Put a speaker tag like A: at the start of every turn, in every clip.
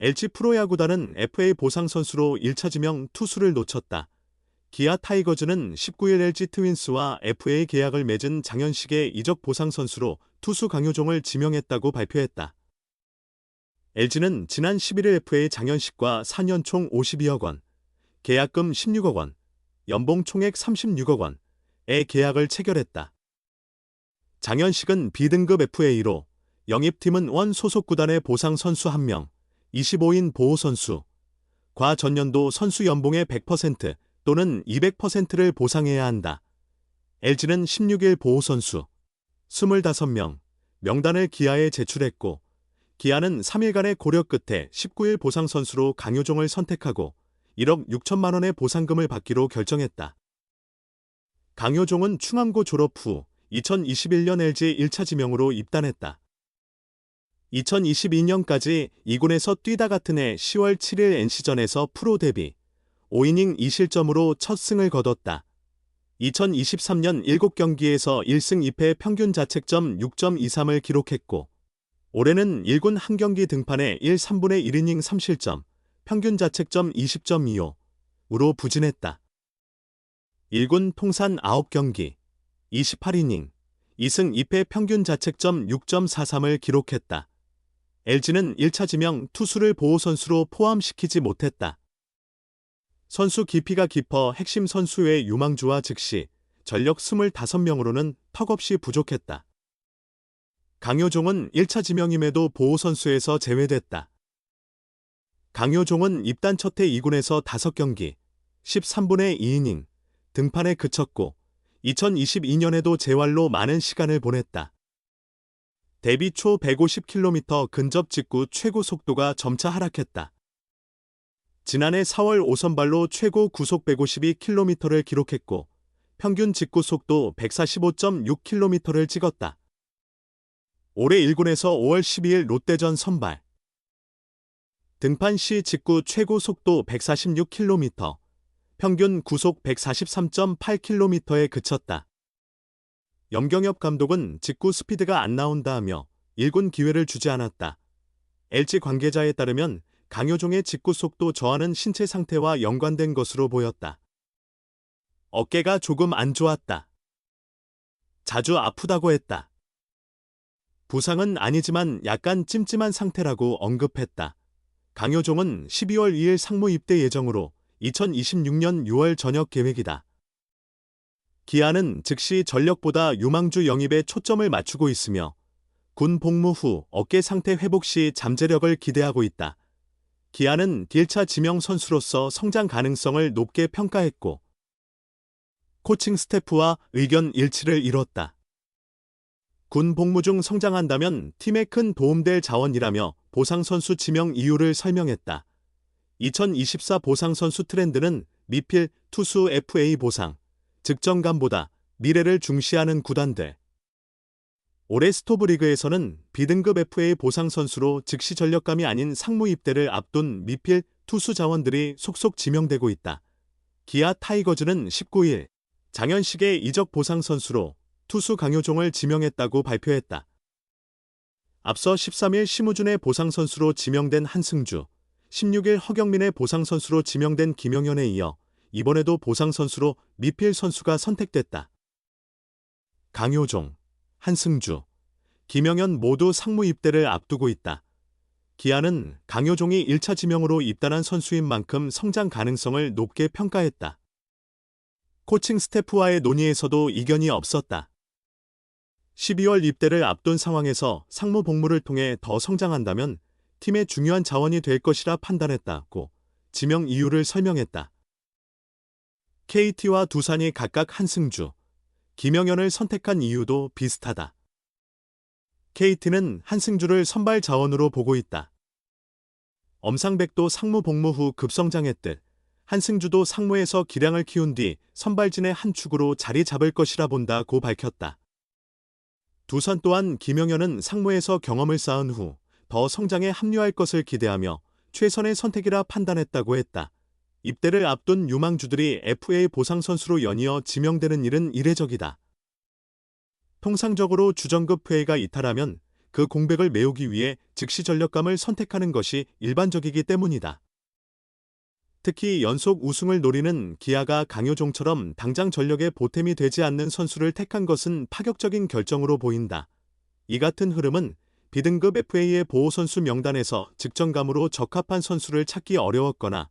A: LG 프로야구단은 FA 보상 선수로 1차 지명 투수를 놓쳤다. 기아 타이거즈는 19일 LG 트윈스와 FA 계약을 맺은 장현식의 이적 보상 선수로 투수 강효종을 지명했다고 발표했다. LG는 지난 11일 FA 장현식과 4년 총 52억 원, 계약금 16억 원, 연봉 총액 36억 원의 계약을 체결했다. 장현식은 B등급 FA로 영입팀은 원 소속 구단의 보상 선수 1명, 25인 보호 선수, 과 전년도 선수 연봉의 100% 또는 200%를 보상해야 한다. LG는 16일 보호 선수 25명 명단을 기아에 제출했고 기아는 3일간의 고려 끝에 19일 보상 선수로 강효종을 선택하고 1억 6천만 원의 보상금을 받기로 결정했다. 강효종은 충암고 졸업 후 2021년 LG 1차 지명으로 입단했다. 2022년까지 2군에서 뛰다 같은 해 10월 7일 NC전에서 프로 데뷔, 5이닝 2실점으로 첫 승을 거뒀다. 2023년 7경기에서 1승 2패 평균 자책점 6.23을 기록했고, 올해는 1군 한 경기 등판에 1 3분의 1이닝 3실점, 평균 자책점 20.25으로 부진했다. 1군 통산 9경기, 28이닝, 2승 2패 평균 자책점 6.43을 기록했다. LG는 1차 지명 투수를 보호 선수로 포함시키지 못했다. 선수 깊이가 깊어 핵심 선수의 유망주와 즉시 전력 25명으로는 턱없이 부족했다. 강효종은 1차 지명임에도 보호 선수에서 제외됐다. 강효종은 입단 첫해 2군에서 5경기, 13분의 2이닝, 등판에 그쳤고 2022년에도 재활로 많은 시간을 보냈다. 데뷔 초 150km 근접 직구 최고 속도가 점차 하락했다. 지난해 4월 5선발로 최고 구속 152km를 기록했고 평균 직구 속도 145.6km를 찍었다. 올해 1군에서 5월 12일 롯데전 선발. 등판 시 직구 최고 속도 146km, 평균 구속 143.8km에 그쳤다. 염경엽 감독은 직구 스피드가 안 나온다 하며 1군 기회를 주지 않았다. LG 관계자에 따르면 강효종의 직구 속도 저하는 신체 상태와 연관된 것으로 보였다. 어깨가 조금 안 좋았다. 자주 아프다고 했다. 부상은 아니지만 약간 찜찜한 상태라고 언급했다. 강효종은 12월 2일 상무 입대 예정으로 2026년 6월 전역 계획이다. 기아는 즉시 전력보다 유망주 영입에 초점을 맞추고 있으며 군 복무 후 어깨 상태 회복 시 잠재력을 기대하고 있다. 기아는 딜차 지명 선수로서 성장 가능성을 높게 평가했고 코칭 스태프와 의견 일치를 이뤘다. 군 복무 중 성장한다면 팀에 큰 도움될 자원이라며 보상 선수 지명 이유를 설명했다. 2024 보상 선수 트렌드는 미필 투수 FA 보상, 득점감보다 미래를 중시하는 구단들. 올해 스토브리그에서는 B등급 FA 보상 선수로 즉시 전력감이 아닌 상무 입대를 앞둔 미필 투수 자원들이 속속 지명되고 있다. 기아 타이거즈는 19일 장현식의 이적 보상 선수로 투수 강효종을 지명했다고 발표했다. 앞서 13일 심우준의 보상 선수로 지명된 한승주, 16일 허경민의 보상 선수로 지명된 김영현에 이어 이번에도 보상 선수로 미필 선수가 선택됐다. 강효종, 한승주, 김영현 모두 상무 입대를 앞두고 있다. 기아는 강효종이 1차 지명으로 입단한 선수인 만큼 성장 가능성을 높게 평가했다. 코칭 스태프와의 논의에서도 이견이 없었다. 12월 입대를 앞둔 상황에서 상무 복무를 통해 더 성장한다면 팀의 중요한 자원이 될 것이라 판단했다고 지명 이유를 설명했다. KT와 두산이 각각 한승주, 김영현을 선택한 이유도 비슷하다. KT는 한승주를 선발 자원으로 보고 있다. 엄상백도 상무 복무 후 급성장했듯 한승주도 상무에서 기량을 키운 뒤 선발진의 한 축으로 자리 잡을 것이라 본다고 밝혔다. 두산 또한 김영현은 상무에서 경험을 쌓은 후 더 성장에 합류할 것을 기대하며 최선의 선택이라 판단했다고 했다. 입대를 앞둔 유망주들이 FA 보상 선수로 연이어 지명되는 일은 이례적이다. 통상적으로 주전급 회의가 이탈하면 그 공백을 메우기 위해 즉시 전력감을 선택하는 것이 일반적이기 때문이다. 특히 연속 우승을 노리는 기아가 강효종처럼 당장 전력에 보탬이 되지 않는 선수를 택한 것은 파격적인 결정으로 보인다. 이 같은 흐름은 B등급 FA의 보호 선수 명단에서 직전감으로 적합한 선수를 찾기 어려웠거나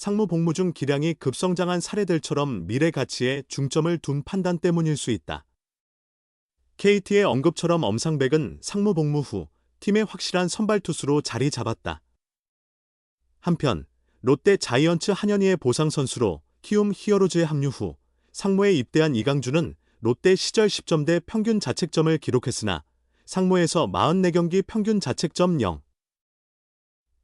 A: 상무 복무 중 기량이 급성장한 사례들처럼 미래 가치에 중점을 둔 판단 때문일 수 있다. KT의 언급처럼 엄상백은 상무 복무 후 팀의 확실한 선발 투수로 자리 잡았다. 한편 롯데 자이언츠 한현희의 보상 선수로 키움 히어로즈에 합류 후 상무에 입대한 이강주는 롯데 시절 10점대 평균 자책점을 기록했으나 상무에서 44경기 평균 자책점 0.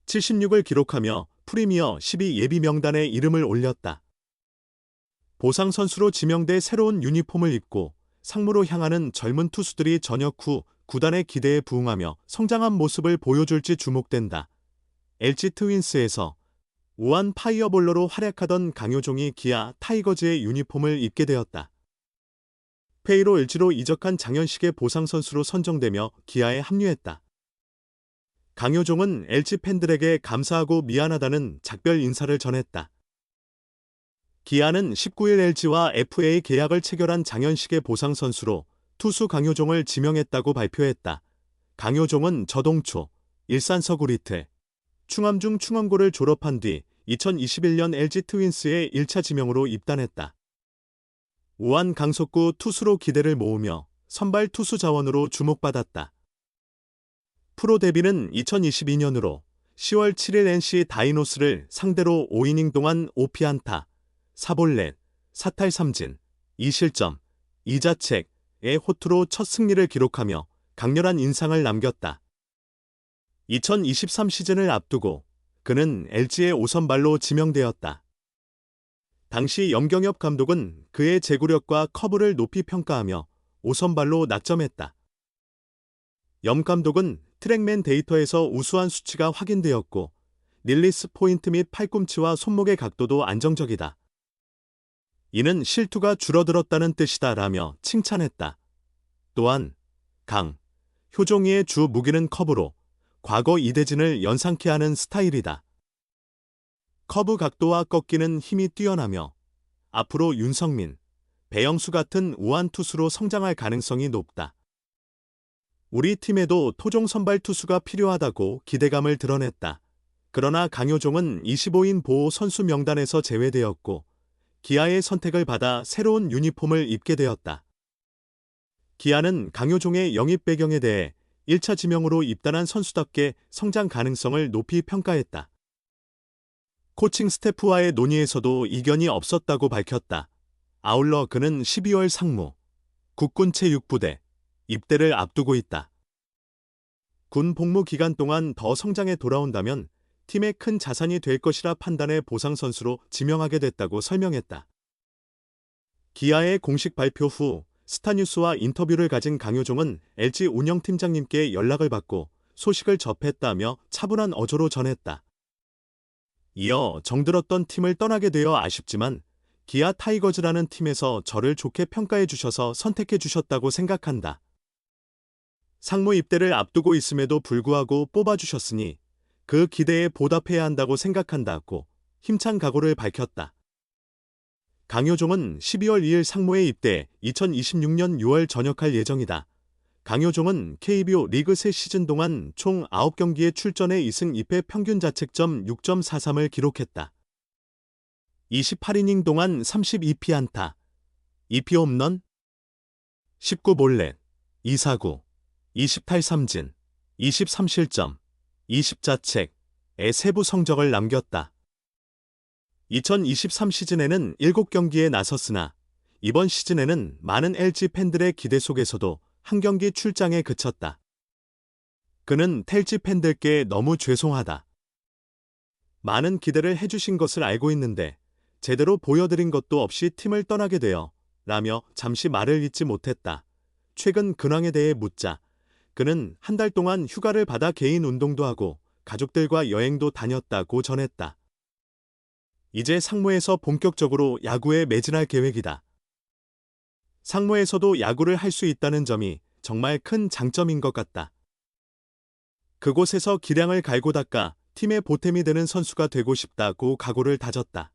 A: 76을 기록하며 프리미어 12 예비 명단에 이름을 올렸다. 보상 선수로 지명돼 새로운 유니폼을 입고 상무로 향하는 젊은 투수들이 전역 후 구단의 기대에 부응하며 성장한 모습을 보여줄지 주목된다. LG 트윈스에서 우한 파이어볼러로 활약하던 강효종이 기아 타이거즈의 유니폼을 입게 되었다. 페이로 LG로 이적한 장현식의 보상 선수로 선정되며 기아에 합류했다. 강효종은 LG 팬들에게 감사하고 미안하다는 작별 인사를 전했다. 기아는 19일 LG와 FA 계약을 체결한 장현식의 보상 선수로 투수 강효종을 지명했다고 발표했다. 강효종은 저동초, 일산 서구리트, 충암중 충암고를 졸업한 뒤 2021년 LG 트윈스의 1차 지명으로 입단했다. 우한 강속구 투수로 기대를 모으며 선발 투수 자원으로 주목받았다. 프로 데뷔는 2022년으로 10월 7일 NC 다이노스를 상대로 5이닝 동안 5피안타, 4볼넷, 사탈 3진, 2실점, 2자책의 호투로 첫 승리를 기록하며 강렬한 인상을 남겼다. 2023 시즌을 앞두고 그는 LG의 5선발로 지명되었다. 당시 염경엽 감독은 그의 제구력과 커브를 높이 평가하며 5선발로 낙점했다. 염 감독은 트랙맨 데이터에서 우수한 수치가 확인되었고 릴리스 포인트 및 팔꿈치와 손목의 각도도 안정적이다. 이는 실투가 줄어들었다는 뜻이다 라며 칭찬했다. 또한 강, 효종이의 주 무기는 커브로 과거 이대진을 연상케 하는 스타일이다. 커브 각도와 꺾이는 힘이 뛰어나며 앞으로 윤성민, 배영수 같은 우한 투수로 성장할 가능성이 높다. 우리 팀에도 토종 선발 투수가 필요하다고 기대감을 드러냈다. 그러나 강효종은 25인 보호 선수 명단에서 제외되었고 기아의 선택을 받아 새로운 유니폼을 입게 되었다. 기아는 강효종의 영입 배경에 대해 1차 지명으로 입단한 선수답게 성장 가능성을 높이 평가했다. 코칭 스태프와의 논의에서도 이견이 없었다고 밝혔다. 아울러 그는 12월 상무, 국군 체육부대, 입대를 앞두고 있다. 군 복무 기간 동안 더 성장해 돌아온다면 팀의 큰 자산이 될 것이라 판단해 보상 선수로 지명하게 됐다고 설명했다. 기아의 공식 발표 후 스타뉴스와 인터뷰를 가진 강효종은 LG 운영팀장님께 연락을 받고 소식을 접했다며 차분한 어조로 전했다. 이어 정들었던 팀을 떠나게 되어 아쉽지만 기아 타이거즈라는 팀에서 저를 좋게 평가해 주셔서 선택해 주셨다고 생각한다. 상무 입대를 앞두고 있음에도 불구하고 뽑아주셨으니 그 기대에 보답해야 한다고 생각한다고 힘찬 각오를 밝혔다. 강효종은 12월 2일 상무에 입대 2026년 6월 전역할 예정이다. 강효종은 KBO 리그 새 시즌 동안 총 9경기에 출전해 2승 2패 평균 자책점 6.43을 기록했다. 28이닝 동안 32피안타, 2피 홈런, 19볼넷, 2사구, 28삼진, 23실점, 20자책의 세부 성적을 남겼다. 2023 시즌에는 7경기에 나섰으나 이번 시즌에는 많은 LG 팬들의 기대 속에서도 한 경기 출장에 그쳤다. 그는 텔지 팬들께 너무 죄송하다. 많은 기대를 해주신 것을 알고 있는데 제대로 보여드린 것도 없이 팀을 떠나게 되어 라며 잠시 말을 잇지 못했다. 최근 근황에 대해 묻자 그는 한 달 동안 휴가를 받아 개인 운동도 하고 가족들과 여행도 다녔다고 전했다. 이제 상무에서 본격적으로 야구에 매진할 계획이다. 상무에서도 야구를 할 수 있다는 점이 정말 큰 장점인 것 같다. 그곳에서 기량을 갈고 닦아 팀의 보탬이 되는 선수가 되고 싶다고 각오를 다졌다.